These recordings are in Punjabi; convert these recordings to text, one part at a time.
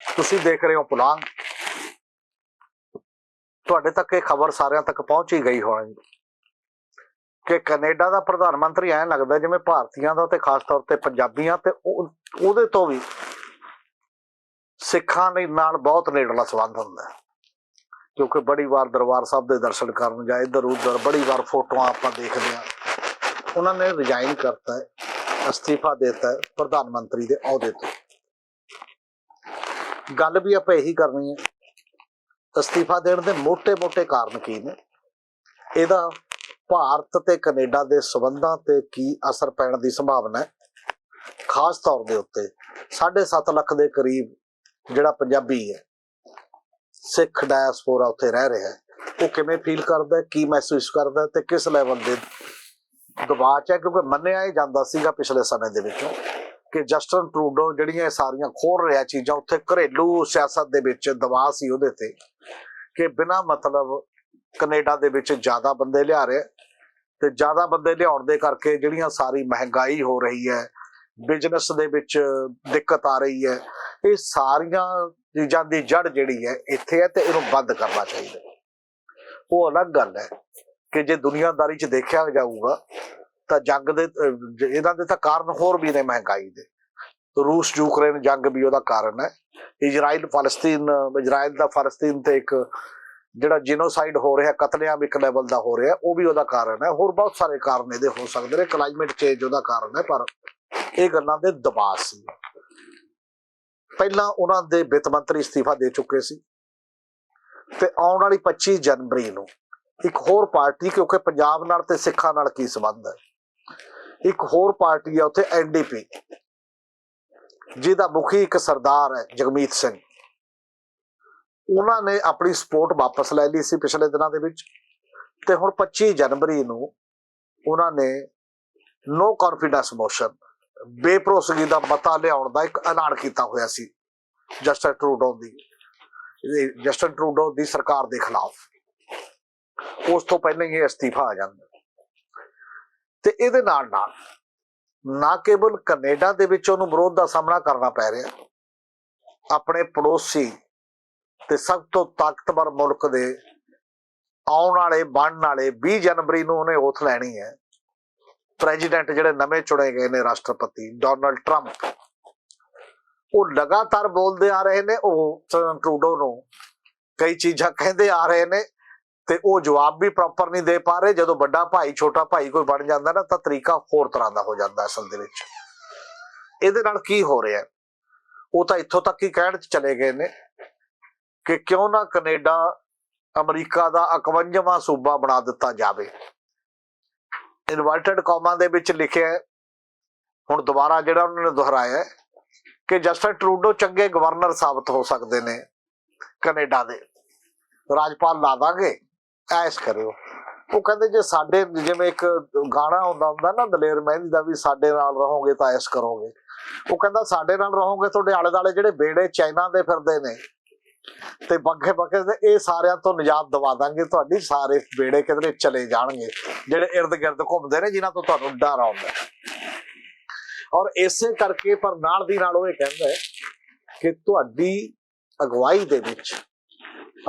ਤੁਸੀਂ ਦੇਖ ਰਹੇ ਹੋ ਪੁਲਾਂਗ। ਤੁਹਾਡੇ ਤੱਕ ਇਹ ਖਬਰ ਸਾਰਿਆਂ ਤੱਕ ਪਹੁੰਚ ਹੀ ਗਈ ਹੋਣੀ। ਕਿ ਕੈਨੇਡਾ ਦਾ ਪ੍ਰਧਾਨ ਮੰਤਰੀ ਐਂ ਲੱਗਦਾ ਜਿਵੇਂ ਭਾਰਤੀਆਂ ਦਾ ਤੇ ਖਾਸ ਤੌਰ ਤੇ ਪੰਜਾਬੀਆਂ ਤੇ ਉਹਦੇ ਤੋਂ ਵੀ ਸਿੱਖਾਂ ਦੇ ਨਾਲ ਬਹੁਤ ਨੇੜਲਾ ਸੰਬੰਧ ਹੁੰਦਾ ਕਿਉਂਕਿ ਬੜੀ ਵਾਰ ਦਰਬਾਰ ਸਾਹਿਬ ਦੇ ਦਰਸ਼ਨ ਕਰਨ ਜਾਂ ਇੱਧਰ ਉੱਧਰ ਬੜੀ ਵਾਰ ਫੋਟੋਆਂ ਆਪਾਂ ਦੇਖਦੇ ਹਾਂ। ਉਹਨਾਂ ਨੇ ਰਿਜ਼ਾਈਨ ਕਰਤਾ ਹੈ, ਅਸਤੀਫਾ ਦਿੱਤਾ ਹੈ ਪ੍ਰਧਾਨ ਮੰਤਰੀ ਦੇ ਅਹੁਦੇ ਤੋਂ। ਗੱਲ ਵੀ ਆਪਾਂ ਇਹੀ ਕਰਨੀ ਹੈ। ਅਸਤੀਫਾ ਦੇਣ ਦੇ ਮੋਟੇ ਮੋਟੇ ਕਾਰਨ ਕੀ ਨੇ? ਇਹਦਾ ਭਾਰਤ ਤੇ ਕੈਨੇਡਾ ਦੇ ਸਬੰਧਾਂ ਤੇ ਕੀ ਅਸਰ ਪੈਣ ਦੀ ਸੰਭਾਵਨਾ ਹੈ? ਖਾਸ ਤੌਰ ਦੇ ਉੱਤੇ 7.5 ਲੱਖ ਦੇ ਕਰੀਬ ਜਿਹੜਾ ਪੰਜਾਬੀ ਹੈ, ਸਿੱਖ ਡਾਇਸਪੋਰਾ ਉੱਥੇ ਰਹਿ ਰਿਹਾ ਹੈ। ਉਹ ਕਿਵੇਂ ਫੀਲ ਕਰਦਾ ਕੀ ਮਹਿਸੂਸ ਕਰਦਾ ਤੇ ਕਿਸ ਲੈਵਲ ਦੇ ਦਬਾਅ ਚ ਹੈ? ਕਿਉਂਕਿ ਮੰਨਿਆ ਹੀ ਜਾਂਦਾ ਸੀਗਾ ਪਿਛਲੇ ਸਮੇਂ ਦੇ ਵਿੱਚੋਂ। ਕਿ ਜਸਟਨ ਟਰੂਡੋ ਜਿਹੜੀਆਂ ਇਹ ਸਾਰੀਆਂ ਖੋਲ ਰਿਹਾ ਚੀਜ਼ਾਂ ਉੱਥੇ ਘਰੇਲੂ ਸਿਆਸਤ ਦੇ ਵਿੱਚ ਦਬਾਅ ਸੀ ਉਹਦੇ ਤੇ ਕਿ ਬਿਨਾ ਮਤਲਬ ਕੈਨੇਡਾ ਦੇ ਵਿੱਚ ਜ਼ਿਆਦਾ ਬੰਦੇ ਲਿਆ ਰਿਹਾ। ਤੇ ਜ਼ਿਆਦਾ ਬੰਦੇ ਲਿਆਉਣ ਦੇ ਕਰਕੇ ਜਿਹੜੀਆਂ ਸਾਰੀ ਮਹਿੰਗਾਈ ਹੋ ਰਹੀ ਹੈ, ਬਿਜ਼ਨਸ ਦੇ ਵਿੱਚ ਦਿੱਕਤ ਆ ਰਹੀ ਹੈ, ਇਹ ਸਾਰੀਆਂ ਚੀਜ਼ਾਂ ਦੀ ਜੜ ਜਿਹੜੀ ਹੈ ਇੱਥੇ ਹੈ ਤੇ ਇਹਨੂੰ ਬੰਦ ਕਰਨਾ ਚਾਹੀਦਾ। ਉਹ ਅਲੱਗ ਗੱਲ ਹੈ ਕਿ ਜੇ ਦੁਨੀਆਦਾਰੀ 'ਚ ਦੇਖਿਆ ਜਾਊਗਾ ਤਾਂ ਜੰਗ ਦੇ ਇਹਨਾਂ ਦੇ ਤਾਂ ਕਾਰਨ ਹੋਰ ਵੀ ਨੇ ਮਹਿੰਗਾਈ ਦੇ। ਰੂਸ, ਯੂਕਰੇਨ ਜੰਗ ਵੀ ਉਹਦਾ ਕਾਰਨ ਹੈ। ਇਜ਼ਰਾਈਲ, ਫਲਸਤੀਨ, ਇਜ਼ਰਾਈਲ ਦਾ ਫਲਸਤੀਨ ਤੇ ਇੱਕ ਜਿਹੜਾ ਜੀਨੋਸਾਈਡ ਹੋ ਰਿਹਾ, ਕਤਲੇਆਮ ਇੱਕ ਲੈਵਲ ਦਾ ਹੋ ਰਿਹਾ, ਉਹ ਵੀ ਉਹਦਾ ਕਾਰਨ ਹੈ। ਹੋਰ ਬਹੁਤ ਸਾਰੇ ਕਾਰਨ ਇਹਦੇ ਹੋ ਸਕਦੇ ਨੇ। ਕਲਾਈਮੇਟ ਚੇਂਜ ਉਹਦਾ ਕਾਰਨ ਹੈ, ਪਰ ਇਹ ਗੱਲਾਂ ਦੇ ਦਬਾਅ ਸੀ। ਪਹਿਲਾਂ ਉਹਨਾਂ ਦੇ ਵਿੱਤ ਮੰਤਰੀ ਅਸਤੀਫਾ ਦੇ ਚੁੱਕੇ ਸੀ। ਤੇ ਆਉਣ ਵਾਲੀ 25 ਜਨਵਰੀ ਨੂੰ ਇੱਕ ਹੋਰ ਪਾਰਟੀ, ਕਿਉਂਕਿ ਪੰਜਾਬ ਨਾਲ ਤੇ ਸਿੱਖਾਂ ਨਾਲ ਕੀ ਸੰਬੰਧ ਹੈ? ਇੱਕ ਹੋਰ ਪਾਰਟੀ ਆ ਉੱਥੇ ਐਨਡੀਪੀ ਜਿਹਦਾ ਮੁਖੀ ਇੱਕ ਸਰਦਾਰ ਹੈ, ਜਗਮੀਤ ਸਿੰਘ। ਉਹਨਾਂ ਨੇ ਆਪਣੀ ਸਪੋਰਟ ਵਾਪਸ ਲੈ ਲਈ ਸੀ ਪਿਛਲੇ ਦਿਨਾਂ ਦੇ ਵਿੱਚ। ਤੇ ਹੁਣ 25 ਜਨਵਰੀ ਨੂੰ ਉਹਨਾਂ ਨੇ ਨੋ ਕੌਨਫੀਡੈਂਸ ਮੋਸ਼ਨ ਬੇਭਰੋਸਗੀ ਦਾ ਮਤਾ ਲਿਆਉਣ ਦਾ ਇੱਕ ਐਲਾਨ ਕੀਤਾ ਹੋਇਆ ਸੀ ਜਸਟਨ ਟਰੂਡੋ ਦੀ। ਇਹ ਜਸਟਨ ਟਰੂਡੋ ਦੀ ਸਰਕਾਰ ਦੇ ਖਿਲਾਫ। ਉਸ ਤੋਂ ਪਹਿਲਾਂ ਹੀ ਇਹ ਅਸਤੀਫਾ ਆ ਜਾਂਦਾ। ਤੇ ਇਹਦੇ ਨਾਲ ਨਾਲ ਨਾ ਕੇਵਲ ਕੈਨੇਡਾ ਦੇ ਵਿੱਚ ਉਹਨੂੰ ਵਿਰੋਧ ਦਾ ਸਾਹਮਣਾ ਕਰਨਾ ਪੈ ਰਿਹਾ, ਆਪਣੇ ਪੜੋਸੀ ਤੇ ਸਭ ਤੋਂ ਤਾਕਤਵਰ ਮੁਲਕ ਦੇ ਆਉਣ ਵਾਲੇ, ਬਣਨ ਵਾਲੇ 20 ਜਨਵਰੀ ਨੂੰ ਉਹਨੇ ਓਥ ਲੈਣੀ ਹੈ। ਪ੍ਰੈਜ਼ੀਡੈਂਟ ਜਿਹੜੇ ਨਵੇਂ ਚੁਣੇ ਗਏ ਨੇ ਰਾਸ਼ਟਰਪਤੀ ਡੋਨਲਡ ਟਰੰਪ, ਉਹ ਲਗਾਤਾਰ ਬੋਲਦੇ ਆ ਰਹੇ ਨੇ, ਉਹ ਟਰੂਡੋ ਨੂੰ ਕਈ ਚੀਜ਼ਾਂ ਕਹਿੰਦੇ ਆ ਰਹੇ ਨੇ ਤੇ ਉਹ ਜਵਾਬ ਵੀ ਪ੍ਰੋਪਰ ਨਹੀਂ ਦੇ ਪਾ ਰਹੇ। ਜਦੋਂ ਵੱਡਾ ਭਾਈ, ਛੋਟਾ ਭਾਈ ਕੋਈ ਬਣ ਜਾਂਦਾ ਨਾ, ਤਾਂ ਤਰੀਕਾ ਹੋਰ ਤਰ੍ਹਾਂ ਦਾ ਹੋ ਜਾਂਦਾ ਅਸਲ ਦੇ ਵਿੱਚ। ਇਹਦੇ ਨਾਲ ਕੀ ਹੋ ਰਿਹਾ? ਉਹ ਤਾਂ ਇੱਥੋਂ ਤੱਕ ਹੀ ਕਹਿਣ ਚ ਚਲੇ ਗਏ ਨੇ ਕਿ ਕਿਉਂ ਨਾ ਕੈਨੇਡਾ ਅਮਰੀਕਾ ਦਾ 51ਵਾਂ ਸੂਬਾ ਬਣਾ ਦਿੱਤਾ ਜਾਵੇ। ਇਨਵਰਟਡ ਕੌਮਾਂ ਦੇ ਵਿੱਚ ਲਿਖਿਆ ਹੁਣ ਦੁਬਾਰਾ ਜਿਹੜਾ ਉਹਨਾਂ ਨੇ ਦੁਹਰਾਇਆ ਕਿ ਜਸਟਨ ਟਰੂਡੋ ਚੰਗੇ ਗਵਰਨਰ ਸਾਬਤ ਹੋ ਸਕਦੇ ਨੇ ਕੈਨੇਡਾ ਦੇ। ਰਾਜਪਾਲ ਲਾ ਦਾਂਗੇ। ਐਸ਼ ਕਰਿਓ। ਉਹ ਕਹਿੰਦੇ ਜੇ ਸਾਡੇ ਜਿਵੇਂ ਇੱਕ ਗਾਣਾ ਹੁੰਦਾ ਹੁੰਦਾ ਨਾ ਦਲੇਰ ਮਹਿੰਦੀ ਦਾ ਵੀ ਸਾਡੇ ਨਾਲ ਰਹੋਗੇ ਤਾਂ ਐਸ਼ ਕਰੋਗੇ। ਉਹ ਕਹਿੰਦਾ ਸਾਡੇ ਨਾਲ ਰਹੋਗੇ ਤੁਹਾਡੇ ਆਲੇ ਦਾਲੇ ਜਿਹੜੇ ਬੇੜੇ ਚਾਈਨਾ ਦੇ ਫਿਰਦੇ ਨੇ। ਤੇ ਬੱਗੇ ਬੱਗੇ ਦੇ ਇਹ ਸਾਰਿਆਂ ਤੋਂ ਨਿਜਾਤ ਦਵਾ ਦਾਂਗੇ, ਤੁਹਾਡੀ ਸਾਰੇ ਬੇੜੇ ਕਿਧਰੇ ਚਲੇ ਜਾਣਗੇ। ਜਿਹੜੇ ਇਰਦ ਗਿਰਦ ਘੁੰਮਦੇ ਨੇ, ਜਿਨ੍ਹਾਂ ਤੋਂ ਤੁਹਾਨੂੰ ਡਰ ਆਉਂਦਾ। ਔਰ ਇਸੇ ਕਰਕੇ ਪਰ ਨਾਲ ਦੀ ਨਾਲ ਉਹ ਇਹ ਕਹਿੰਦਾ ਕਿ ਤੁਹਾਡੀ ਅਗਵਾਈ ਦੇ ਵਿੱਚ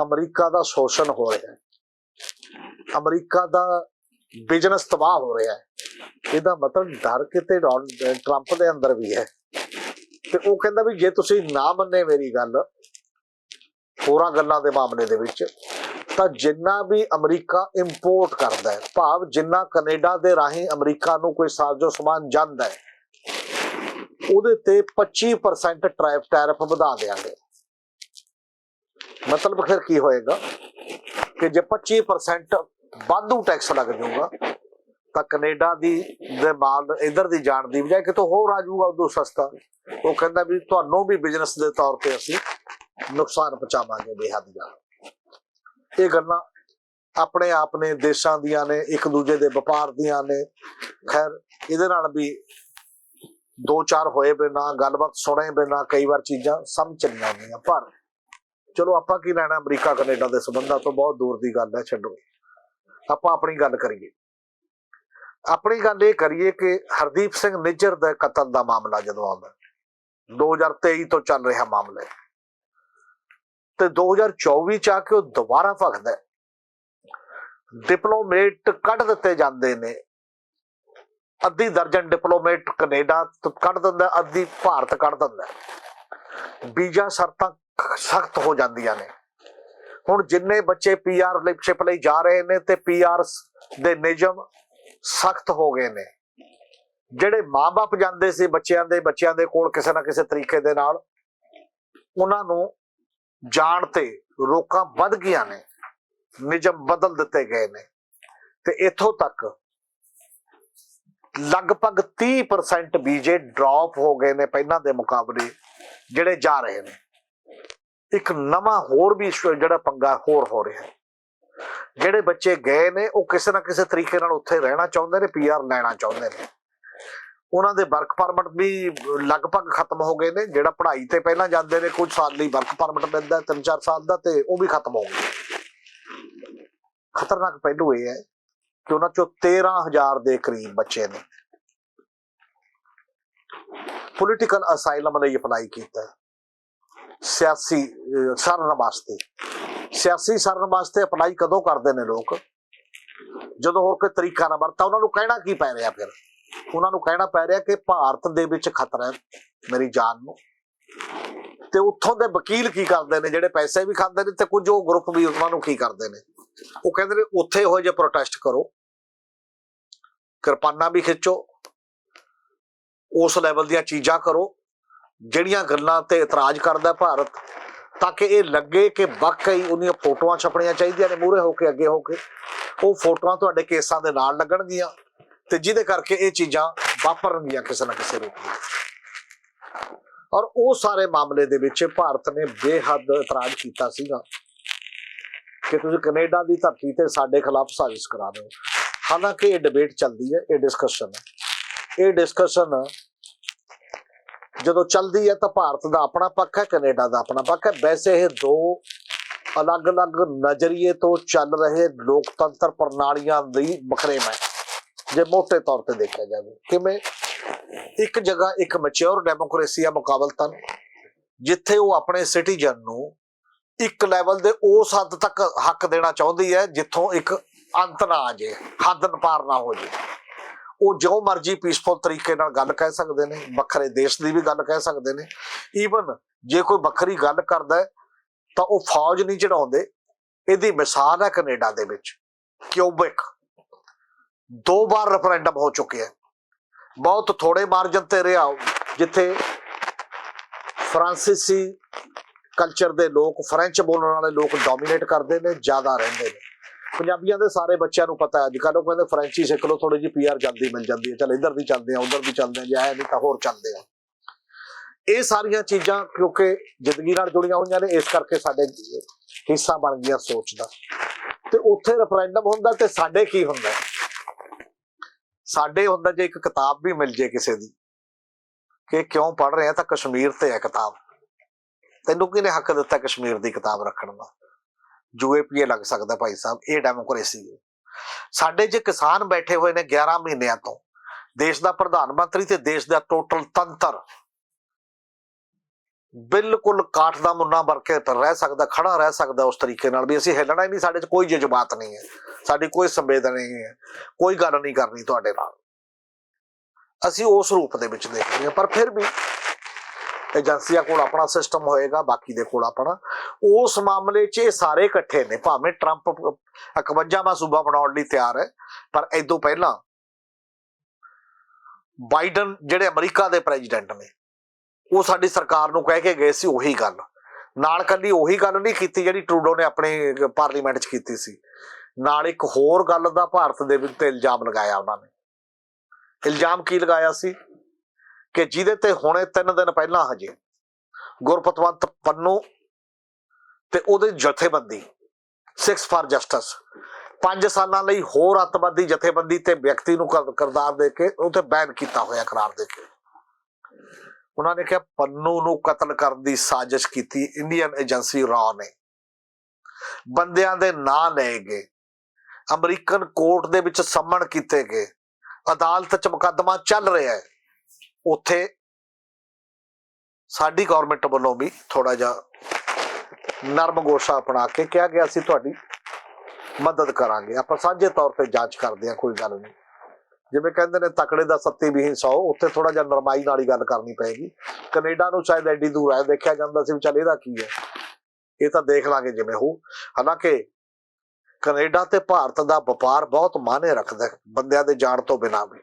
ਅਮਰੀਕਾ ਦਾ ਸ਼ੋਸ਼ਣ ਹੋ ਰਿਹਾ ਹੈ। ਅਮਰੀਕਾ ਦਾ ਬਿਜ਼ਨਸ ਤਬਾਹ ਹੋ ਰਿਹਾ ਹੈ। ਇਹਦਾ ਮਤਲਬ ਡਰ ਕਿਤੇ ਟਰੰਪ ਦੇ ਅੰਦਰ ਵੀ ਹੈ। ਤੇ ਉਹ ਕਹਿੰਦਾ ਵੀ ਜੇ ਤੁਸੀਂ ਨਾ ਮੰਨੇ ਮੇਰੀ ਗੱਲ, ਹੋਰਾਂ ਗੱਲਾਂ ਦੇ ਮਾਮਲੇ ਦੇ ਵਿੱਚ, ਤਾਂ ਜਿੰਨਾ ਵੀ ਅਮਰੀਕਾ ਇੰਪੋਰਟ ਕਰਦਾ ਹੈ, ਭਾਵ ਜਿੰਨਾ ਕੈਨੇਡਾ ਦੇ ਰਾਹੀਂ ਅਮਰੀਕਾ ਨੂੰ ਕੋਈ ਸਾਜ਼ੋ ਸਮਾਨ ਜਾਂਦਾ ਹੈ, ਉਹਦੇ ਤੇ 25% ਟ੍ਰੈਫ ਟੈਰਿਫ ਵਧਾ ਦੇਾਂਗੇ ਮਤਲਬ ਫਿਰ ਕੀ ਹੋਏਗਾ? ਕਿ ਜੇ 25% ਵਾਧੂ ਟੈਕਸ ਲੱਗ ਜਾਊਗਾ, ਤਾਂ ਕੈਨੇਡਾ ਦੀ, ਦੇ ਮਾਲ, ਇਧਰ ਦੀ ਜਾਣ ਦੀ ਬਜਾਏ ਕਿਤੋਂ ਹੋਰ ਆ ਜਾਊਗਾ ਉਦੋਂ ਸਸਤਾ। ਉਹ ਕਹਿੰਦਾ ਵੀ ਤੁਹਾਨੂੰ ਵੀ ਬਿਜ਼ਨਸ ਦੇ ਤੌਰ ਤੇ ਅਸੀਂ ਨੁਕਸਾਨ ਪਹੁੰਚਾਵਾਂਗੇ ਬੇਹੱਦ ਦਾ ਇਹ ਗੱਲਾਂ ਆਪਣੇ ਆਪ ਨੇ, ਦੇਸ਼ਾਂ ਦੀਆਂ ਨੇ, ਇੱਕ ਦੂਜੇ ਦੇ ਵਪਾਰ ਦੀਆਂ ਨੇ। ਖੈਰ, ਇਹਦੇ ਨਾਲ ਵੀ ਦੋ ਚਾਰ ਹੋਏ ਬਿਨਾ, ਗੱਲਬਾਤ ਸੁਣੇ ਬਿਨਾ ਕਈ ਵਾਰ ਚੀਜ਼ਾਂ ਸਮਝ ਚਲੀਆਂ ਆਉਂਦੀਆਂ ਪਰ ਚਲੋ ਆਪਾਂ ਕੀ ਲੈਣਾ ਅਮਰੀਕਾ, ਕੈਨੇਡਾ ਦੇ ਸੰਬੰਧਾਂ ਤੋਂ ਬਹੁਤ ਦੂਰ ਦੀ ਗੱਲ ਹੈ, ਛੱਡੋ। ਆਪਾਂ ਆਪਣੀ ਗੱਲ ਕਰੀਏ। ਆਪਣੀ ਗੱਲ ਇਹ ਕਰੀਏ ਕਿ ਹਰਦੀਪ ਸਿੰਘ ਨਿੱਜਰ ਦੇ ਕਤਲ ਦਾ ਮਾਮਲਾ ਜਦੋਂ ਆਉਂਦਾ 2023 ਤੋਂ ਚੱਲ ਰਿਹਾ ਮਾਮਲਾ ਤੇ 2024 ਚ ਆ ਕੇ ਉਹ ਦੁਬਾਰਾ ਭਖਦਾ ਡਿਪਲੋਮੇਟ ਕੱਢ ਦਿੱਤੇ ਜਾਂਦੇ ਨੇ। ਅੱਧੀ ਦਰਜਨ ਡਿਪਲੋਮੇਟ ਕੈਨੇਡਾ ਤੋਂ ਕੱਢ ਦਿੰਦਾ, ਅੱਧੀ ਭਾਰਤ ਕੱਢ ਦਿੰਦਾ ਹੈ। ਵੀਜ਼ਾ ਸ਼ਰਤਾਂ ਸਖਤ ਹੋ ਜਾਂਦੀਆਂ ਨੇ। ਹੁਣ ਜਿੰਨੇ ਬੱਚੇ ਪੀਆਰ ਲਿਪਸ਼ਿਪ ਲਈ ਜਾ ਰਹੇ ਨੇ ਤੇ ਪੀਆਰ ਦੇ ਨਿਯਮ ਸਖਤ ਹੋ ਗਏ ਨੇ। ਜਿਹੜੇ ਮਾਪੇ ਜਾਂਦੇ ਸੀ ਬੱਚਿਆਂ ਦੇ ਬੱਚਿਆਂ ਦੇ ਕੋਲ ਕਿਸੇ ਨਾ ਕਿਸੇ ਤਰੀਕੇ ਦੇ ਨਾਲ, ਉਹਨਾਂ ਨੂੰ ਜਾਣ ਤੇ ਰੋਕਾਂ ਵੱਧ ਗਈਆਂ ਨੇ, ਨਿਯਮ ਬਦਲ ਦਿੱਤੇ ਗਏ ਨੇ। ਤੇ ਇੱਥੋਂ ਤੱਕ ਲਗਭਗ 30% ਵੀਜ਼ੇ ਡ੍ਰੌਪ ਹੋ ਗਏ ਨੇ ਪਹਿਲਾਂ ਦੇ ਮੁਕਾਬਲੇ ਜਿਹੜੇ ਜਾ ਰਹੇ ਨੇ। ਇੱਕ ਨਵਾਂ ਹੋਰ ਵੀ ਜਿਹੜਾ ਪੰਗਾ ਹੋਰ ਹੋ ਰਿਹਾ ਹੈ। ਜਿਹੜੇ ਬੱਚੇ ਗਏ ਨੇ, ਉਹ ਕਿਸੇ ਨਾ ਕਿਸੇ ਤਰੀਕੇ ਨਾਲ ਉੱਥੇ ਰਹਿਣਾ ਚਾਹੁੰਦੇ ਨੇ ਪੀਆਰ ਲੈਣਾ ਚਾਹੁੰਦੇ ਨੇ। ਉਹਨਾਂ ਦੇ ਵਰਕ ਪਰਮਿਟ ਵੀ ਲਗਭਗ ਖਤਮ ਹੋ ਗਏ ਨੇ, ਜਿਹੜਾ ਪੜ੍ਹਾਈ ਤੇ ਪਹਿਲਾਂ ਜਾਂਦੇ ਨੇ, ਕੁਝ ਸਾਲ ਲਈ ਵਰਕ ਪਰਮਿਟ ਮਿਲਦਾ 3-4 ਸਾਲ ਦਾ, ਤੇ ਉਹ ਵੀ ਖਤਮ ਹੋ ਗਿਆ ਖਤਰਨਾਕ ਪਹਿਲੂ ਇਹ ਹੈ ਕਿ ਉਹਨਾਂ ਚੋਂ 13000 ਦੇ ਕਰੀਬ ਬੱਚੇ ਨੇ। ਪੋਲੀਟੀਕਲ ਅਸਾਈਲਮ ਲਈ ਅਪਲਾਈ ਕੀਤਾ ਸਿਆਸੀ ਸ਼ਰਨ ਵਾਸਤੇ। ਸਿਆਸੀ ਸ਼ਰਨ ਵਾਸਤੇ ਅਪਲਾਈ ਕਦੋਂ ਕਰਦੇ ਨੇ ਲੋਕ? ਜਦੋਂ ਹੋਰ ਕੋਈ ਤਰੀਕਾ ਨਾ ਵਰਤਾ ਉਹਨਾਂ ਨੂੰ ਕਹਿਣਾ ਕੀ ਪੈ ਰਿਹਾ ਫਿਰ? ਉਹਨਾਂ ਨੂੰ ਕਹਿਣਾ ਪੈ ਰਿਹਾ ਕਿ ਭਾਰਤ ਦੇ ਵਿੱਚ ਖਤਰਾ ਹੈ, ਮੇਰੀ ਜਾਨ ਨੂੰ। ਤੇ ਉੱਥੋਂ ਦੇ ਵਕੀਲ ਕੀ ਕਰਦੇ ਨੇ? ਜਿਹੜੇ ਪੈਸੇ ਵੀ ਖਾਂਦੇ ਨੇ ਤੇ ਕੁਝ ਉਹ ਗਰੁੱਪ ਵੀ ਉਹਨਾਂ ਨੂੰ ਕੀ ਕਰਦੇ ਨੇ? ਉਹ ਕਹਿੰਦੇ ਨੇ, ਉੱਥੇ ਹੋਏ ਜੇ ਪ੍ਰੋਟੈਸਟ ਕਰੋ। ਕਿਰਪਾਨਾਂ ਵੀ ਖਿੱਚੋ। ਉਸ ਲੈਵਲ ਦੀਆਂ ਚੀਜ਼ਾਂ ਕਰੋ। ਜਿਹੜੀਆਂ ਗੱਲਾਂ ਤੇ ਇਤਰਾਜ਼ ਕਰਦਾ ਭਾਰਤ, ਤਾਂ ਕਿ ਇਹ ਲੱਗੇ ਕਿ ਵਾਕਈ ਉਹਦੀਆਂ ਫੋਟੋਆਂ ਛਪਣੀਆਂ ਚਾਹੀਦੀਆਂ ਨੇ, ਮੂਹਰੇ ਹੋ ਕੇ, ਅੱਗੇ ਹੋ ਕੇ। ਉਹ ਫੋਟੋਆਂ ਤੁਹਾਡੇ ਕੇਸਾਂ ਦੇ ਨਾਲ ਲੱਗਣਗੀਆਂ ਤੇ ਜਿਹਦੇ ਕਰਕੇ ਇਹ ਚੀਜ਼ਾਂ ਵਾਪਰਨਗੀਆਂ ਕਿਸੇ ਨਾ ਕਿਸੇ ਰੂਪ ਵਿੱਚ। ਔਰ ਉਹ ਸਾਰੇ ਮਾਮਲੇ ਦੇ ਵਿੱਚ ਭਾਰਤ ਨੇ ਬੇਹੱਦ ਇਤਰਾਜ਼ ਕੀਤਾ ਸੀਗਾ ਕਿ ਤੁਸੀਂ ਕੈਨੇਡਾ ਦੀ ਧਰਤੀ ਤੇ ਸਾਡੇ ਖਿਲਾਫ ਸਾਜ਼ਿਸ਼ ਕਰਾ ਰਹੇ ਹੋ। ਹਾਲਾਂਕਿ ਇਹ ਡਿਬੇਟ ਚੱਲਦੀ ਹੈ, ਇਹ ਡਿਸਕਸ਼ਨ ਹੈ। ਇਹ ਡਿਸਕਸ਼ਨ ਜਦੋਂ ਚੱਲਦੀ ਹੈ ਤਾਂ ਭਾਰਤ ਦਾ ਆਪਣਾ ਪੱਖ ਹੈ, ਕੈਨੇਡਾ ਦਾ ਆਪਣਾ ਪੱਖ ਹੈ। ਵੈਸੇ ਇਹ ਦੋ ਅਲੱਗ-ਅਲੱਗ ਨਜ਼ਰੀਏ ਤੋਂ ਚੱਲ ਰਹੇ ਲੋਕਤੰਤਰ ਪ੍ਰਣਾਲੀਆਂ ਦੀ ਬਖਰੇਮ ਹੈ ਜੇ ਮੋٹے ਤੌਰ ਤੇ ਦੇਖਿਆ ਜਾਵੇ, ਕਿਵੇਂ? ਇੱਕ ਜਗ੍ਹਾ ਇੱਕ ਮੈਚੁਰ ਡੈਮੋਕ੍ਰੇਸੀ ਆ ਮੁਕਾਬਲਤਨ, ਜਿੱਥੇ ਉਹ ਆਪਣੇ ਸਿਟੀਜ਼ਨ ਨੂੰ ਇੱਕ ਲੈਵਲ ਦੇ ਉਸ ਹੱਦ ਤੱਕ ਹੱਕ ਦੇਣਾ ਚਾਹੁੰਦੀ ਹੈ, ਜਿੱਥੋਂ ਇੱਕ ਅੰਤ ਨਾ ਆ ਜੇ ਹੱਦ ਪਾਰ ਨਾ ਹੋ ਜੇ ਉਹ ਜੋ ਮਰਜ਼ੀ ਪੀਸਫੁਲ ਤਰੀਕੇ ਨਾਲ ਗੱਲ ਕਹਿ ਸਕਦੇ ਨੇ, ਵੱਖਰੇ ਦੇਸ਼ ਦੀ ਵੀ ਗੱਲ ਕਹਿ ਸਕਦੇ ਨੇ। ਈਵਨ ਜੇ ਕੋਈ ਵੱਖਰੀ ਗੱਲ ਕਰਦਾ ਤਾਂ ਉਹ ਫੌਜ ਨਹੀਂ ਚੜਾਉਂਦੇ ਇਹਦੀ ਮਿਸਾਲ ਹੈ ਕੈਨੇਡਾ ਦੇ ਵਿੱਚ, ਕਿਊਬਿਕ। ਦੋ ਵਾਰ ਰੈਫਰੈਂਡਮ ਹੋ ਚੁੱਕਿਆ ਹੈ। ਬਹੁਤ ਥੋੜੇ ਮਾਰਜਨ ਤੇ ਰਿਹਾ ਜਿੱਥੇ ਫਰਾਂਸੀਸੀ ਕਲਚਰ ਦੇ ਲੋਕ ਫ੍ਰੈਂਚ ਬੋਲਣ ਵਾਲੇ ਲੋਕ ਡੋਮੀਨੇਟ ਕਰਦੇ ਨੇ, ਜ਼ਿਆਦਾ ਰਹਿੰਦੇ ਨੇ। ਪੰਜਾਬੀਆਂ ਦੇ ਸਾਰੇ ਬੱਚਿਆਂ ਨੂੰ ਪਤਾ ਅੱਜ ਕੱਲ੍ਹ ਉਹ ਕਹਿੰਦੇ ਫ੍ਰੈਂਚੀ ਸਿੱਖ ਲਓ ਥੋੜੀ ਜਿਹੀ ਪੀਆਰ ਜਲਦੀ ਮਿਲ ਜਾਂਦੀ ਹੈ। ਚਲ ਇੱਧਰ ਦੀ ਚੱਲਦੇ ਆ ਉੱਧਰ ਦੀ ਚੱਲਦੇ ਆ ਜੇ ਆਇਆ ਨਹੀਂ ਤਾਂ ਹੋਰ ਚੱਲਦੇ ਆ ਇਹ ਸਾਰੀਆਂ ਚੀਜ਼ਾਂ ਕਿਉਂਕਿ ਜ਼ਿੰਦਗੀ ਨਾਲ ਜੁੜੀਆਂ ਹੋਈਆਂ ਨੇ, ਇਸ ਕਰਕੇ ਸਾਡੇ ਹਿੱਸਾ ਬਣ ਗਿਆ ਸੋਚ ਦਾ। ਤੇ ਉੱਥੇ ਰੈਫਰੈਂਡਮ ਹੁੰਦਾ ਤੇ ਸਾਡੇ ਕੀ ਹੁੰਦਾ? ਸਾਡੇ ਹੁੰਦਾ ਜੇ ਇੱਕ ਕਿਤਾਬ ਵੀ ਮਿਲ ਜੇ ਕਿਸੇ ਦੀ, ਕਿ ਕਿਉਂ ਪੜ ਰਹੇ ਆ ਤਾਂ ਕਸ਼ਮੀਰ ਤੇ ਹੈ ਕਿਤਾਬ। ਤੈਨੂੰ ਕਿਹਨੇ ਹੱਕ ਦਿੱਤਾ ਕਸ਼ਮੀਰ ਦੀ ਕਿਤਾਬ ਰੱਖਣ ਦਾ? ਯੂਏਪੀਏ ਲੱਗ ਸਕਦਾ ਭਾਈ ਸਾਹਿਬ, ਇਹ ਡੈਮੋਕ੍ਰੇਸੀ ਹੈ। ਸਾਡੇ ਜੇ ਕਿਸਾਨ ਬੈਠੇ ਹੋਏ ਨੇ 11 ਮਹੀਨਿਆਂ ਤੋਂ, ਦੇਸ਼ ਦਾ ਪ੍ਰਧਾਨ ਮੰਤਰੀ ਤੇ ਦੇਸ਼ ਦਾ ਟੋਟਲ ਤੰਤਰ, ਬਿਲਕੁਲ ਕਾਠ ਦਾ ਮੁੰਨਾ ਬਣ ਕੇ ਰਹਿ ਸਕਦਾ, ਖੜਾ ਰਹਿ ਸਕਦਾ ਉਸ ਤਰੀਕੇ ਨਾਲ ਵੀ ਅਸੀਂ ਹਿੱਲਣਾ ਹੀ ਨਹੀਂ, ਸਾਡੇ 'ਚ ਕੋਈ ਜਜ਼ਬਾਤ ਨਹੀਂ ਹੈ, ਸਾਡੀ ਕੋਈ ਸੰਵੇਦਨਾ ਨਹੀਂ ਹੈ, ਕੋਈ ਗੱਲ ਨਹੀਂ ਕਰਨੀ ਤੁਹਾਡੇ ਨਾਲ। ਅਸੀਂ ਉਸ ਰੂਪ ਦੇ ਵਿੱਚ ਦੇਖਦੇ ਹਾਂ, ਪਰ ਫਿਰ ਵੀ ਏਜੰਸੀਆਂ ਕੋਲ ਆਪਣਾ ਸਿਸਟਮ ਹੋਏਗਾ, ਬਾਕੀ ਦੇ ਕੋਲ ਆਪਣਾ। ਉਸ ਮਾਮਲੇ 'ਚ ਇਹ ਸਾਰੇ ਇਕੱਠੇ ਨੇ, ਭਾਵੇਂ ਟਰੰਪ 51ਵਾਂ ਸੂਬਾ ਬਣਾਉਣ ਲਈ ਤਿਆਰ ਹੈ, ਪਰ ਇਦੋਂ ਪਹਿਲਾਂ ਬਾਈਡਨ ਜਿਹੜੇ ਅਮਰੀਕਾ ਦੇ ਪ੍ਰੈਜ਼ੀਡੈਂਟ ਨੇ, ਉਹ ਸਾਡੀ ਸਰਕਾਰ ਨੂੰ ਕਹਿ ਕੇ ਗਏ ਸੀ ਉਹੀ ਗੱਲ। ਨਾਲ ਕੱਲੀ ਉਹੀ ਗੱਲ ਨਹੀਂ ਕੀਤੀ ਜਿਹੜੀ ਟਰੂਡੋ ਨੇ ਆਪਣੇ ਪਾਰਲੀਮੈਂਟ 'ਚ ਕੀਤੀ ਸੀ। ਨਾਲ ਇੱਕ ਹੋਰ ਗੱਲ ਦਾ ਭਾਰਤ ਦੇ ਵਿੱਚ ਇਲਜ਼ਾਮ ਲਗਾਇਆ ਉਹਨਾਂ ਨੇ। ਇਲਜ਼ਾਮ ਕੀ ਲਗਾਇਆ ਸੀ? ਕਿ ਜਿਹਦੇ ਤੇ ਹੁਣੇ 3 ਦਿਨ ਪਹਿਲਾਂ ਹਜੇ ਗੁਰਪਤਵੰਤ ਪੰਨੂ ਤੇ ਉਹਦੇ ਜਥੇਬੰਦੀ 6 ਫਾਰ ਜਸਟਿਸ 5 ਸਾਲਾਂ ਲਈ ਹੋਰ ਅੱਤਵਾਦੀ ਜਥੇਬੰਦੀ ਤੇ ਵਿਅਕਤੀ ਨੂੰ ਕਰ- ਕਰਦਾਰ ਦੇ ਕੇ ਉਥੇ ਬੈਨ ਕੀਤਾ ਹੋਇਆ ਕਰਾਰ ਦੇ ਕੇ। ਉਹਨਾਂ ਨੇ ਕਿਹਾ ਪੰਨੂ ਨੂੰ ਕਤਲ ਕਰਨ ਦੀ ਸਾਜ਼ਿਸ਼ ਕੀਤੀ ਇੰਡੀਅਨ ਏਜੰਸੀ ਰਾ ਨੇ। ਬੰਦਿਆਂ ਦੇ ਨਾਂ ਲਏ ਗਏ ਅਮਰੀਕਨ ਕੋਰਟ ਦੇ ਵਿੱਚ ਸੰਮਣ ਕੀਤੇ ਗਏ, ਅਦਾਲਤ 'ਚ ਮੁਕੱਦਮਾ ਚੱਲ ਰਿਹਾ ਹੈ। ਉੱਥੇ ਸਾਡੀ ਗਵਰਨਮੈਂਟ ਵੱਲੋਂ ਵੀ ਥੋੜਾ ਜਿਹਾ ਨਰਮ ਗੋਸ਼ਾ ਅਪਣਾ ਕੇ ਕਿਹਾ ਗਿਆ ਸੀ, ਤੁਹਾਡੀ ਮਦਦ ਕਰਾਂਗੇ। ਆਪਾਂ ਸਾਂਝੇ ਤੌਰ ਤੇ ਜਾਂਚ ਕਰਦੇ ਹਾਂ, ਕੋਈ ਗੱਲ ਨਹੀਂ। ਜਿਵੇਂ ਕਹਿੰਦੇ ਨੇ, ਤਕੜੇ ਦਾ ਸੱਤੀ ਵੀ 100 ਉੱਥੇ ਥੋੜਾ ਜਿਹਾ ਨਰਮਾਈ ਨਾਲ ਹੀ ਗੱਲ ਕਰਨੀ ਪਏਗੀ। ਕੈਨੇਡਾ ਨੂੰ ਸ਼ਾਇਦ ਐਡੀ ਦੂਰ ਆਇਆ ਦੇਖਿਆ ਜਾਂਦਾ ਸੀ ਵੀ ਚੱਲ ਇਹਦਾ ਕੀ ਹੈ। ਇਹ ਤਾਂ ਦੇਖ ਲਾਂਗੇ ਜਿਵੇਂ ਹੋ ਹਾਲਾਂਕਿ ਕੈਨੇਡਾ ਤੇ ਭਾਰਤ ਦਾ ਵਪਾਰ ਬਹੁਤ ਮਾਇਨੇ ਰੱਖਦਾ ਬੰਦਿਆਂ ਦੇ ਜਾਣ ਤੋਂ ਬਿਨਾਂ ਵੀ।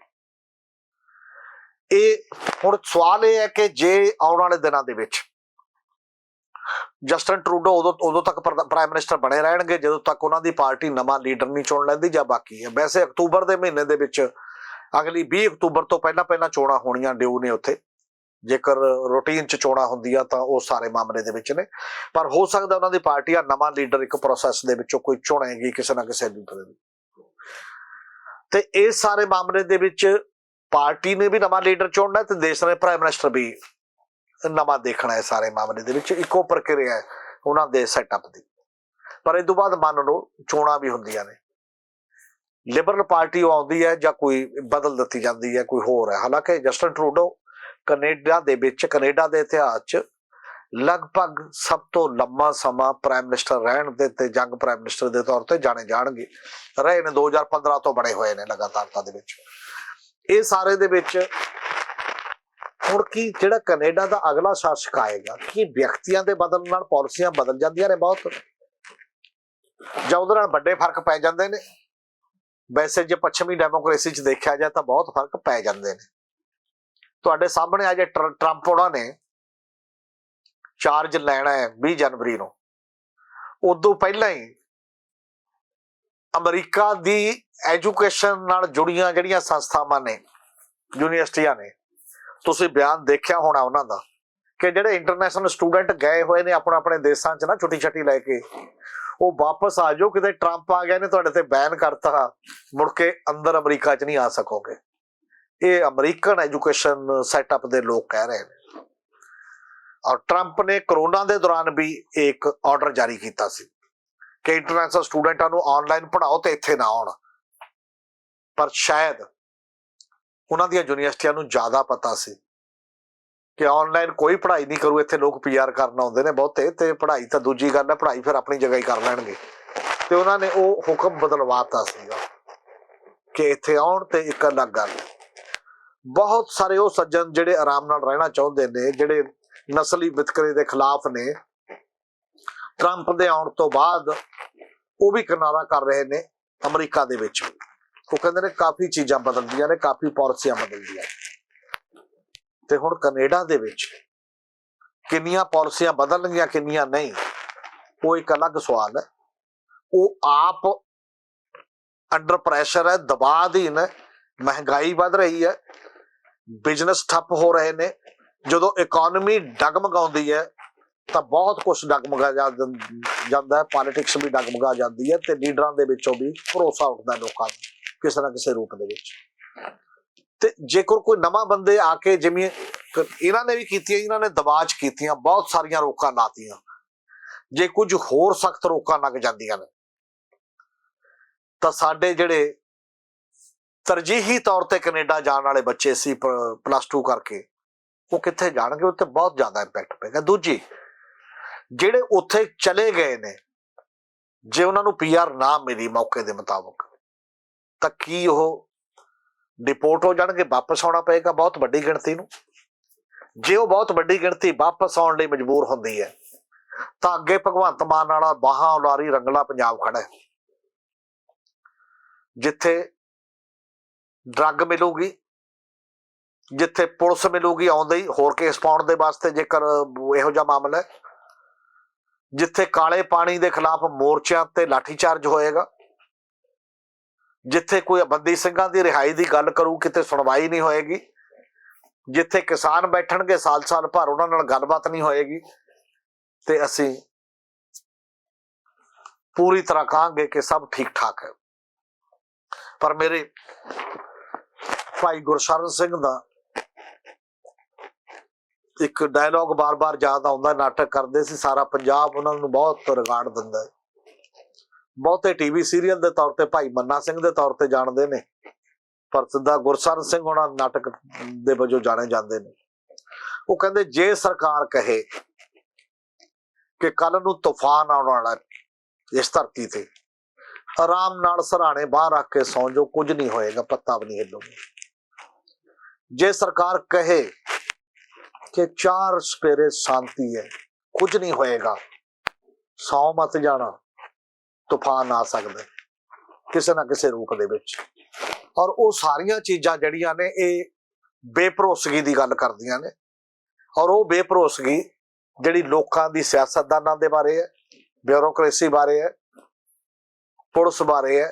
ਇਹ ਹੁਣ ਸਵਾਲ ਇਹ ਹੈ ਕਿ ਜੇ ਆਉਣ ਵਾਲੇ ਦਿਨਾਂ ਦੇ ਵਿੱਚ ਜਸਟਨ ਟਰੂਡੋ ਉਦੋਂ ਉਦੋਂ ਤੱਕ ਪ੍ਰਾਈਮ ਮਿਨਿਸਟਰ ਬਣੇ ਰਹਿਣਗੇ, ਜਦੋਂ ਤੱਕ ਉਹਨਾਂ ਦੀ ਪਾਰਟੀ ਨਵਾਂ ਲੀਡਰ ਨਹੀਂ ਚੁਣ ਲੈਂਦੀ ਜਾਂ ਬਾਕੀ ਹੈ। ਵੈਸੇ ਅਕਤੂਬਰ ਦੇ ਮਹੀਨੇ ਦੇ ਵਿੱਚ ਅਗਲੀ 20 ਅਕਤੂਬਰ ਤੋਂ ਪਹਿਲਾਂ ਪਹਿਲਾਂ ਚੋਣਾਂ ਹੋਣੀਆਂ ਡਿਊ ਨੇ ਉੱਥੇ। ਜੇਕਰ ਰੂਟੀਨ ਚ ਚੋਣਾਂ ਹੁੰਦੀਆਂ ਤਾਂ ਉਹ ਸਾਰੇ ਮਾਮਲੇ ਦੇ ਵਿੱਚ ਨੇ। ਪਰ ਹੋ ਸਕਦਾ ਉਹਨਾਂ ਦੀ ਪਾਰਟੀ ਆ ਨਵਾਂ ਲੀਡਰ ਇੱਕ ਪ੍ਰੋਸੈਸ ਦੇ ਵਿੱਚੋਂ ਕੋਈ ਚੁਣੇਗੀ ਕਿਸੇ ਨਾ ਕਿਸੇ ਲੀਡਰ ਨੂੰ ਤੇ ਇਸ ਸਾਰੇ ਮਾਮਲੇ ਦੇ ਵਿੱਚ ਪਾਰਟੀ ਨੇ ਵੀ ਨਵਾਂ ਲੀਡਰ ਚੁਣਨਾ ਹੈ ਤੇ ਦੇਸ਼ ਨੇ ਪ੍ਰਾਈਮ ਮਿਨਿਸਟਰ ਵੀ ਨਵਾਂ ਦੇਖਣਾ ਹੈ ਸਾਰੇ ਮਾਮਲੇ ਦੇ ਵਿੱਚ। ਇੱਕੋ ਪ੍ਰਕਿਰਿਆ ਹੈ ਉਹਨਾਂ ਦੇ ਸੈਟਅਪ ਦੀ। ਪਰ ਇਹ ਤੋਂ ਬਾਅਦ ਮੰਨ ਲਓ ਚੋਣਾਂ ਵੀ ਹੁੰਦੀਆਂ ਨੇ। ਲਿਬਰਲ ਪਾਰਟੀ ਆਉਂਦੀ ਹੈ ਜਾਂ ਕੋਈ ਬਦਲ ਦਿੱਤੀ ਜਾਂਦੀ ਹੈ, ਕੋਈ ਹੋਰ ਹੈ। ਹਾਲਾਂਕਿ ਜਸਟਨ ਟਰੂਡੋ ਕੈਨੇਡਾ ਦੇ ਵਿੱਚ, ਕੈਨੇਡਾ ਦੇ ਇਤਿਹਾਸ 'ਚ ਲਗਭਗ ਸਭ ਤੋਂ ਲੰਮਾ ਸਮਾਂ ਪ੍ਰਾਈਮ ਮਿਨਿਸਟਰ ਰਹਿਣ ਦੇ ਤੇ ਜੰਗ ਪ੍ਰਾਈਮ ਮਿਨਿਸਟਰ ਦੇ ਤੌਰ ਤੇ ਜਾਣੇ ਜਾਣਗੇ। ਰਹੇ ਨੇ 2015 ਤੋਂ ਬਣੇ ਹੋਏ ਨੇ ਲਗਾਤਾਰਤਾ ਦੇ ਵਿੱਚ। ਇਹ ਸਾਰੇ ਦੇ ਵਿੱਚ ਹੁਣ ਕੀ, ਜਿਹੜਾ ਕੈਨੇਡਾ ਦਾ ਅਗਲਾ ਸ਼ਾਸਕ ਆਏਗਾ, ਕੀ ਵਿਅਕਤੀਆਂ ਦੇ ਬਦਲਣ ਨਾਲ ਪਾਲਿਸੀਆਂ ਬਦਲ ਜਾਂਦੀਆਂ ਨੇ ਬਹੁਤ? ਜਾਂ ਉਹਦੇ ਨਾਲ ਵੱਡੇ ਫ਼ਰਕ ਪੈ ਜਾਂਦੇ ਨੇ? ਵੈਸੇ ਜੇ ਪੱਛਮੀ ਡੈਮੋਕ੍ਰੇਸੀ 'ਚ ਦੇਖਿਆ ਜਾਏ ਤਾਂ ਬਹੁਤ ਫ਼ਰਕ ਪੈ ਜਾਂਦੇ ਨੇ। ਤੁਹਾਡੇ ਸਾਹਮਣੇ ਅੱਜ ਟਰੰਪ ਉਹਨਾਂ ਨੇ, ਚਾਰਜ ਲੈਣਾ ਹੈ 20 ਜਨਵਰੀ ਨੂੰ। ਉਦੋਂ ਪਹਿਲਾਂ ਹੀ ਅਮਰੀਕਾ ਦੀ ਐਜੂਕੇਸ਼ਨ ਨਾਲ ਜੁੜੀਆਂ ਜਿਹੜੀਆਂ ਸੰਸਥਾਵਾਂ ਨੇ, ਯੂਨੀਵਰਸਿਟੀਆਂ ਨੇ, ਤੁਸੀਂ ਬਿਆਨ ਦੇਖਿਆ ਹੋਣਾ ਉਹਨਾਂ ਦਾ ਕਿ ਜਿਹੜੇ ਇੰਟਰਨੈਸ਼ਨਲ ਸਟੂਡੈਂਟ ਗਏ ਹੋਏ ਨੇ ਆਪਣੇ ਆਪਣੇ ਦੇਸ਼ਾਂ 'ਚ ਨਾ ਛੁੱਟੀ ਛੱਟੀ ਲੈ ਕੇ, ਉਹ ਵਾਪਸ ਆ ਜਾਓ, ਕਿਤੇ ਟਰੰਪ ਆ ਗਿਆ ਨੇ ਤੁਹਾਡੇ ਤੇ ਬੈਨ ਕਰਤਾ, ਮੁੜ ਕੇ ਅੰਦਰ ਅਮਰੀਕਾ 'ਚ ਨਹੀਂ ਆ ਸਕੋਗੇ। ਇਹ ਅਮਰੀਕਨ ਐਜੂਕੇਸ਼ਨ ਸੈਟਅਪ ਦੇ ਲੋਕ ਕਹਿ ਰਹੇ ਨੇ। ਔਰ ਟਰੰਪ ਨੇ ਕਰੋਨਾ ਦੇ ਦੌਰਾਨ ਵੀ ਇੱਕ ਆਰਡਰ ਜਾਰੀ ਕੀਤਾ ਸੀ। ਕਿ ਇੰਟਰਨੈਸ਼ਨਲ ਸਟੂਡੈਂਟਾਂ ਨੂੰ ਆਨਲਾਈਨ ਪੜ੍ਹਾਓ ਤੇ ਇੱਥੇ ਨਾ ਆਉਣ। ਪਰ ਸ਼ਾਇਦ ਉਹਨਾਂ ਦੀਆਂ ਯੂਨੀਵਰਸਿਟੀਆਂ ਨੂੰ ਜ਼ਿਆਦਾ ਪਤਾ ਸੀ ਕਿ ਆਨਲਾਈਨ ਕੋਈ ਪੜ੍ਹਾਈ ਨਹੀਂ ਕਰੂ, ਇੱਥੇ ਲੋਕ ਪੀਆਰ ਕਰਨ ਆਉਂਦੇ ਨੇ ਬਹੁਤੇ ਤੇ ਪੜ੍ਹਾਈ ਤਾਂ ਦੂਜੀ ਗੱਲ ਹੈ, ਪੜ੍ਹਾਈ ਫਿਰ ਆਪਣੀ ਜਗ੍ਹਾ ਹੀ ਕਰ ਲੈਣਗੇ। ਤੇ ਉਹਨਾਂ ਨੇ ਉਹ ਹੁਕਮ ਬਦਲਵਾਤਾ ਸੀਗਾ ਕਿ ਇੱਥੇ ਆਉਣ ਤੇ ਇੱਕ ਅਲੱਗ ਗੱਲ ਬਹੁਤ ਸਾਰੇ ਉਹ ਸੱਜਣ ਜਿਹੜੇ ਆਰਾਮ ਨਾਲ ਰਹਿਣਾ ਚਾਹੁੰਦੇ ਨੇ, ਜਿਹੜੇ ਨਸਲੀ ਵਿਤਕਰੇ ਦੇ ਖਿਲਾਫ ਨੇ ਟਰੰਪ ਦੇ ਆਉਣ ਤੋਂ ਬਾਅਦ ਉਹ ਵੀ ਕਿਨਾਰਾ ਕਰ ਰਹੇ ਨੇ ਅਮਰੀਕਾ ਦੇ ਵਿੱਚ। ਉਹ ਕਹਿੰਦੇ ਨੇ ਕਾਫੀ ਚੀਜ਼ਾਂ ਬਦਲਦੀਆਂ ਨੇ, ਕਾਫੀ ਪਾਲਿਸੀਆਂ ਬਦਲਦੀਆਂ ਨੇ। ਤੇ ਹੁਣ ਕੈਨੇਡਾ ਦੇ ਵਿੱਚ ਕਿੰਨੀਆਂ ਪਾਲਿਸੀਆਂ ਬਦਲਣਗੀਆਂ, ਕਿੰਨੀਆਂ ਨਹੀਂ, ਉਹ ਇੱਕ ਅਲੱਗ ਸਵਾਲ ਹੈ। ਉਹ ਆਪ ਅੰਡਰ ਪ੍ਰੈਸ਼ਰ ਹੈ ਦਬਾਅ ਅਧੀਨ ਹੈ, ਮਹਿੰਗਾਈ ਵੱਧ ਰਹੀ ਹੈ ਬਿਜ਼ਨਸ ਠੱਪ ਹੋ ਰਹੇ ਨੇ। ਜਦੋਂ ਇਕਨੋਮੀ ਡਗਮਗਾਉਂਦੀ ਹੈ ਤਾਂ ਬਹੁਤ ਕੁਝ ਡਗਮਗਾ ਜਾ- ਜਾਂਦਾ ਹੈ ਪੋਲਿਟਿਕਸ ਵੀ ਡਗਮਗਾ ਜਾਂਦੀ ਹੈ ਤੇ ਲੀਡਰਾਂ ਦੇ ਵਿੱਚੋਂ ਵੀ ਭਰੋਸਾ ਉੱਠਦਾ ਲੋਕਾਂ ਨੂੰ, ਕਿਸੇ ਨਾ ਕਿਸੇ ਰੂਪ ਦੇ ਵਿੱਚ। ਤੇ ਜੇਕਰ ਕੋਈ ਨਵਾਂ ਬੰਦੇ ਆ ਕੇ ਜਿਵੇਂ ਇਹਨਾਂ ਨੇ ਵੀ ਕੀਤੀਆਂ, ਇਹਨਾਂ ਨੇ ਦਬਾਅ ਕੀਤੀਆਂ, ਬਹੁਤ ਸਾਰੀਆਂ ਰੋਕਾਂ ਲਾਤੀਆਂ। ਜੇ ਕੁਝ ਹੋਰ ਸਖਤ ਰੋਕਾਂ ਲੱਗ ਜਾਂਦੀਆਂ ਨੇ, ਤਾਂ ਸਾਡੇ ਜਿਹੜੇ ਤਰਜੀਹੀ ਤੌਰ ਤੇ ਕੈਨੇਡਾ ਜਾਣ ਵਾਲੇ ਬੱਚੇ ਸੀ ਪਲੱਸ 2 ਕਰਕੇ, ਉਹ ਕਿੱਥੇ ਜਾਣਗੇ? ਉੱਤੇ ਬਹੁਤ ਜ਼ਿਆਦਾ ਇੰਪੈਕਟ ਪਏਗਾ। ਦੂਜੀ ਜਿਹੜੇ ਉੱਥੇ ਚਲੇ ਗਏ ਨੇ, ਜੇ ਉਹਨਾਂ ਨੂੰ ਪੀਆਰ ਨਾ ਮਿਲੀ ਮੌਕੇ ਦੇ ਮੁਤਾਬਕ, ਤਾਂ ਕੀ ਉਹ ਡਿਪੋਰਟ ਹੋ ਜਾਣਗੇ, ਵਾਪਸ ਆਉਣਾ ਪਏਗਾ ਬਹੁਤ ਵੱਡੀ ਗਿਣਤੀ ਨੂੰ? ਜੇ ਉਹ ਬਹੁਤ ਵੱਡੀ ਗਿਣਤੀ ਵਾਪਸ ਆਉਣ ਲਈ ਮਜਬੂਰ ਹੁੰਦੀ ਹੈ, ਤਾਂ ਅੱਗੇ ਭਗਵੰਤ ਮਾਨ ਵਾਲਾ ਬਾਹਾਂ ਉਲਾਰੀ ਰੰਗਲਾ ਪੰਜਾਬ ਖੜਾ ਹੈ। ਜਿੱਥੇ ਡਰੱਗ ਮਿਲੂਗੀ, ਜਿੱਥੇ ਪੁਲਿਸ ਮਿਲੂਗੀ ਆਉਂਦੇ ਹੀ, ਹੋਰ ਕੇਸ ਪਾਉਣ ਦੇ ਵਾਸਤੇ ਜੇਕਰ ਇਹੋ ਜਿਹਾ ਮਾਮਲਾ ਹੈ ਜਿੱਥੇ ਕਾਲੇ ਪਾਣੀ ਦੇ ਖਿਲਾਫ ਮੋਰਚਿਆਂ ਤੇ ਲਾਠੀਚਾਰਜ ਹੋਏਗਾ, ਜਿੱਥੇ ਕੋਈ ਬੰਦੀ ਸਿੰਘਾਂ ਦੀ ਰਿਹਾਈ ਦੀ ਗੱਲ ਕਰੂ, ਕਿਤੇ ਸੁਣਵਾਈ ਨਹੀਂ ਹੋਏਗੀ, ਜਿੱਥੇ ਕਿਸਾਨ ਬੈਠਣਗੇ ਸਾਲ-ਸਾਲ ਭਰ, ਉਹਨਾਂ ਨਾਲ ਗੱਲਬਾਤ ਨਹੀਂ ਹੋਏਗੀ, ਤੇ ਅਸੀਂ ਪੂਰੀ ਤਰ੍ਹਾਂ ਕਹਾਂਗੇ ਕਿ ਸਭ ਠੀਕ ਠਾਕ ਹੈ। ਪਰ ਮੇਰੇ ਭਾਈ ਗੁਰਸ਼ਰਨ ਸਿੰਘ ਦਾ ਇੱਕ ਡਾਇਲੌਗ ਬਾਰ-ਬਾਰ ਯਾਦ ਆਉਂਦਾ, ਨਾਟਕ ਕਰਦੇ ਸੀ, ਸਾਰਾ ਪੰਜਾਬ ਉਹਨਾਂ ਨੂੰ ਬਹੁਤ ਰਿਗਾਰਡ ਦਿੰਦਾ ਹੈ। ਬਹੁਤੇ ਟੀਵੀ ਸੀਰੀਅਲ ਦੇ ਤੌਰ ਤੇ ਭਾਈ ਮੰਨਾ ਸਿੰਘ ਦੇ ਤੌਰ ਤੇ ਜਾਣਦੇ ਨੇ ਪਰ ਸਿੱਧਾ ਗੁਰਸਰਨ ਸਿੰਘ ਉਹਨਾਂ ਨਾਟਕ ਦੇ ਵਜੋਂ ਜਾਣੇ ਜਾਂਦੇ ਨੇ। ਉਹ ਕਹਿੰਦੇ, ਜੇ ਸਰਕਾਰ ਕਹੇ ਕਿ ਕੱਲ ਨੂੰ ਤੂਫਾਨ ਆਉਣ ਵਾਲਾ ਇਸ ਧਰਤੀ ਤੇ, ਆਰਾਮ ਨਾਲ ਸਰਾਣੇ ਬਾਹਰ ਰੱਖ ਕੇ ਸੌਂ ਜੋ ਕੁਝ ਨਹੀਂ ਹੋਏਗਾ, ਪੱਤਾ ਵੀ ਨਹੀਂ ਹਿੱਲੂਗਾ। ਜੇ ਸਰਕਾਰ ਕਹੇ ਕਿ ਚਾਰ ਸਪੇਰੇ ਸ਼ਾਂਤੀ ਹੈ, ਕੁਝ ਨਹੀਂ ਹੋਏਗਾ। ਸੌ ਮਤ ਜਾਣਾ, ਤੂਫਾਨ ਆ ਸਕਦਾ ਕਿਸੇ ਨਾ ਕਿਸੇ ਰੂਪ ਦੇ ਵਿੱਚ। ਔਰ ਉਹ ਸਾਰੀਆਂ ਚੀਜ਼ਾਂ ਜਿਹੜੀਆਂ ਨੇ, ਇਹ ਬੇਭਰੋਸਗੀ ਦੀ ਗੱਲ ਕਰਦੀਆਂ ਨੇ। ਔਰ ਉਹ ਬੇਭਰੋਸਗੀ ਜਿਹੜੀ ਲੋਕਾਂ ਦੀ ਸਿਆਸਤਦਾਨਾਂ ਦੇ ਬਾਰੇ ਹੈ, ਬਿਊਰੋਕ੍ਰੇਸੀ ਬਾਰੇ ਹੈ, ਪੁਲਿਸ ਬਾਰੇ ਹੈ,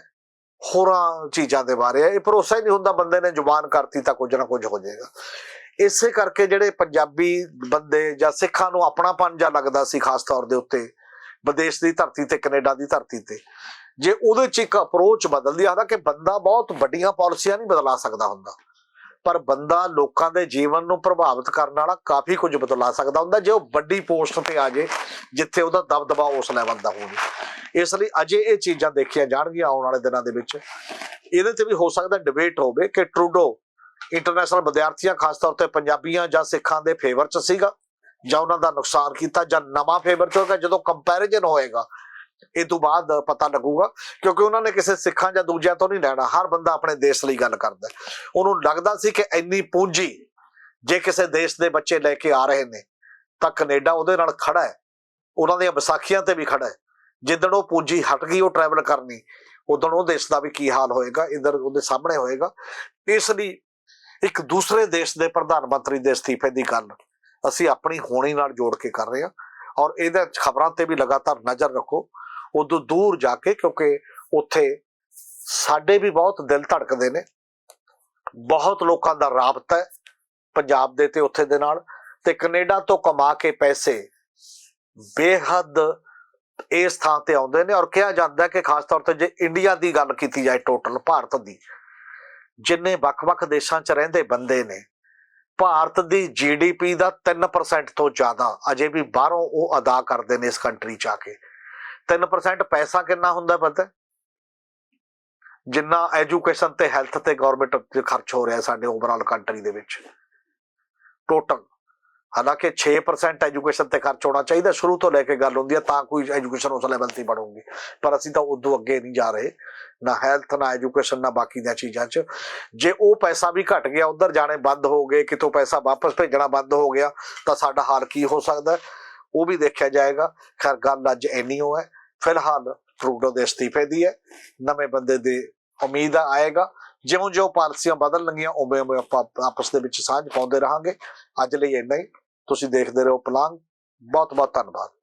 ਹੋਰਾਂ ਚੀਜ਼ਾਂ ਦੇ ਬਾਰੇ ਹੈ, ਇਹ ਭਰੋਸਾ ਹੀ ਨਹੀਂ ਹੁੰਦਾ ਬੰਦੇ ਨੇ ਜ਼ੁਬਾਨ ਕਰਤੀ ਤਾਂ ਕੁਝ ਨਾ ਕੁਝ ਹੋ ਜਾਏਗਾ। ਇਸੇ ਕਰਕੇ ਜਿਹੜੇ ਪੰਜਾਬੀ ਬੰਦੇ ਜਾਂ ਸਿੱਖਾਂ ਨੂੰ ਆਪਣਾਪਨ ਜਾਂ ਲੱਗਦਾ ਸੀ ਖਾਸ ਤੌਰ ਦੇ ਉੱਤੇ, ਵਿਦੇਸ਼ ਦੀ ਧਰਤੀ ਤੇ, ਕੈਨੇਡਾ ਦੀ ਧਰਤੀ ਤੇ, ਜੇ ਉਹਦੇ ਚ ਇੱਕ ਅਪਰੋਚ ਬਦਲਦੀ ਆਦਾ ਕਿ ਬੰਦਾ ਬਹੁਤ ਵੱਡੀਆਂ ਪਾਲਿਸੀਆਂ ਨਹੀਂ ਬਦਲਾ ਸਕਦਾ ਹੁੰਦਾ, ਪਰ ਬੰਦਾ ਲੋਕਾਂ ਦੇ ਜੀਵਨ ਨੂੰ ਪ੍ਰਭਾਵਿਤ ਕਰਨ ਵਾਲਾ ਕਾਫੀ ਕੁਝ ਬਦਲਾ ਸਕਦਾ ਹੁੰਦਾ, ਜੇ ਉਹ ਵੱਡੀ ਪੋਸਟ ਤੇ ਆ ਜੇ, ਜਿੱਥੇ ਉਹਦਾ ਦਬਦਬਾ ਉਸ ਲੈਵਲ ਦਾ ਹੋਵੇ। ਇਸ ਲਈ ਅਜੇ ਇਹ ਚੀਜ਼ਾਂ ਦੇਖੀਆਂ ਜਾਣਗੀਆਂ ਆਉਣ ਵਾਲੇ ਦਿਨਾਂ ਦੇ ਵਿੱਚ। ਇਹਦੇ ਤੇ ਵੀ ਹੋ ਸਕਦਾ ਡਿਬੇਟ ਹੋਵੇ ਕਿ ਟਰੂਡੋ ਇੰਟਰਨੈਸ਼ਨਲ ਵਿਦਿਆਰਥੀਆਂ, ਖਾਸ ਤੌਰ ਤੇ ਪੰਜਾਬੀਆਂ ਜਾਂ ਸਿੱਖਾਂ ਦੇ ਫੇਵਰ ਚ ਸੀਗਾ ਜਾਂ ਉਹਨਾਂ ਦਾ ਨੁਕਸਾਨ ਕੀਤਾ ਜਾਂ ਨਵਾਂ ਫੇਵਰ ਚ ਹੋਏਗਾ, ਜਦੋਂ ਕੰਪੈਰੀਜ਼ਨ ਹੋਏਗਾ, ਇਹ ਤੋਂ ਬਾਅਦ ਪਤਾ ਲੱਗੂਗਾ, ਕਿਉਂਕਿ ਉਹਨਾਂ ਨੇ ਕਿਸੇ ਸਿੱਖਾਂ ਜਾਂ ਦੂਜਿਆਂ ਤੋਂ ਨਹੀਂ ਲੈਣਾ, ਹਰ ਬੰਦਾ ਆਪਣੇ ਦੇਸ਼ ਲਈ ਗੱਲ ਕਰਦਾ। ਉਹਨੂੰ ਲੱਗਦਾ ਸੀ ਕਿ ਇੰਨੀ ਪੂੰਜੀ ਜੇ ਕਿਸੇ ਦੇਸ਼ ਦੇ ਬੱਚੇ ਲੈ ਕੇ ਆ ਰਹੇ ਨੇ, ਤਾਂ ਕੈਨੇਡਾ ਉਹਦੇ ਨਾਲ ਖੜਾ ਹੈ, ਉਹਨਾਂ ਦੀਆਂ ਵਿਸਾਖੀਆਂ ਤੇ ਵੀ ਖੜਾ ਹੈ। ਜਿੱਦਣ ਉਹ ਪੂੰਜੀ ਹਟ ਗਈ, ਉਹ ਟਰੈਵਲ ਕਰਨੀ, ਉਦੋਂ ਉਹ ਦੇਸ਼ ਦਾ ਵੀ ਕੀ ਹਾਲ ਹੋਏਗਾ, ਇਧਰ ਉਹਦੇ ਸਾਹਮਣੇ ਹੋਏਗਾ। ਇਸ ਲਈ ਇੱਕ ਦੂਸਰੇ ਦੇਸ਼ ਦੇ ਪ੍ਰਧਾਨ ਮੰਤਰੀ ਦੇ ਅਸਤੀਫੇ ਦੀ ਗੱਲ ਅਸੀਂ ਆਪਣੀ ਹੋਣੀ ਨਾਲ ਜੋੜ ਕੇ ਕਰ ਰਹੇ ਹਾਂ ਔਰ ਇਹਦੇ ਖਬਰਾਂ ਤੇ ਵੀ ਲਗਾਤਾਰ ਨਜ਼ਰ ਰੱਖੋ, ਉਦੋਂ ਦੂਰ ਜਾ ਕੇ ਕਿਉਂਕਿ ਉੱਥੇ ਸਾਡੇ ਵੀ ਬਹੁਤ ਦਿਲ ਧੜਕਦੇ ਨੇ, ਬਹੁਤ ਲੋਕਾਂ ਦਾ ਰਾਬਤਾ ਹੈ ਪੰਜਾਬ ਦੇ ਤੇ ਉੱਥੇ ਦੇ ਨਾਲ ਤੇ ਕੈਨੇਡਾ ਤੋਂ ਕਮਾ ਕੇ ਪੈਸੇ ਬੇਹੱਦ ਇਸ ਥਾਂ ਤੇ ਆਉਂਦੇ ਨੇ ਔਰ ਕਿਹਾ ਜਾਂਦਾ ਕਿ ਖਾਸ ਤੌਰ ਤੇ ਜੇ ਇੰਡੀਆ ਦੀ ਗੱਲ ਕੀਤੀ ਜਾਏ ਟੋਟਲ ਭਾਰਤ ਦੀ ਜਿੰਨੇ ਵੱਖ-ਵੱਖ ਦੇਸ਼ਾਂ 'ਚ ਰਹਿੰਦੇ ਬੰਦੇ ਨੇ, ਭਾਰਤ ਦੀ ਜੀਡੀਪੀ ਦਾ 3% ਤੋਂ ਜ਼ਿਆਦਾ, ਅਜੇ ਵੀ ਬਾਹਰੋਂ ਉਹ ਅਦਾ ਕਰਦੇ ਨੇ ਇਸ ਕੰਟਰੀ 'ਚ ਆ ਕੇ। 3% ਪੈਸਾ ਕਿੰਨਾ ਹੁੰਦਾ ਪਤਾ? ਜਿੰਨਾ ਐਜੂਕੇਸ਼ਨ ਤੇ ਹੈਲਥ ਤੇ ਗਵਰਨਮੈਂਟ ਤੇ ਖਰਚ ਹੋ ਰਿਹਾ ਸਾਡੇ ਓਵਰਆਲ ਕੰਟਰੀ ਦੇ ਵਿੱਚ। ਟੋਟਲ ਹਾਲਾਂਕਿ 6% ਐਜੂਕੇਸ਼ਨ ਤੇ ਖਰਚ ਹੋਣਾ ਚਾਹੀਦਾ, ਸ਼ੁਰੂ ਤੋਂ ਲੈ ਕੇ ਗੱਲ ਹੁੰਦੀ ਹੈ, ਤਾਂ ਕੋਈ ਐਜੂਕੇਸ਼ਨ ਉਸ ਲੈਵਲ ਤੇ ਬਣੂਗੀ। ਪਰ ਅਸੀਂ ਤਾਂ ਉਦੋਂ ਅੱਗੇ ਨਹੀਂ ਜਾ ਰਹੇ, ਨਾ ਹੈਲਥ ਨਾ ਐਜੂਕੇਸ਼ਨ ਨਾ ਬਾਕੀ ਦੀਆਂ ਚੀਜ਼ਾਂ 'ਚ। ਜੇ ਉਹ ਪੈਸਾ ਵੀ ਘਟ ਗਿਆ, ਉਧਰ ਜਾਣੇ ਬੰਦ ਹੋ ਗਏ, ਕਿਤੋਂ ਪੈਸਾ ਵਾਪਸ ਭੇਜਣਾ ਬੰਦ ਹੋ ਗਿਆ, ਤਾਂ ਸਾਡਾ ਹਾਲ ਕੀ ਹੋ ਸਕਦਾ ਉਹ ਵੀ ਦੇਖਿਆ ਜਾਏਗਾ। ਖੈਰ, ਗੱਲ ਅੱਜ ਇੰਨੀ ਹੋ ਹੈ। ਫਿਲਹਾਲ ਟਰੂਡੋ ਦੇ ਅਸਤੀਫੇ ਦੀ ਹੈ। ਨਵੇਂ ਬੰਦੇ ਦੇ ਉਮੀਦ ਆਏਗਾ। ਜਿਉਂ ਜਿਉਂ ਪਾਲਿਸੀਆਂ ਬਦਲਣਗੀਆਂ ਉਵੇਂ ਉਵੇਂ ਆਪਾਂ ਆਪਸ ਦੇ ਵਿੱਚ ਸਾਂਝ ਪਾਉਂਦੇ ਰਹਾਂਗੇ। ਅੱਜ ਲਈ ਇੰਨਾ ਹੀ। ਤੁਸੀਂ ਦੇਖਦੇ ਰਹੋ ਪਲਾਂਗ। ਬਹੁਤ ਬਹੁਤ ਧੰਨਵਾਦ।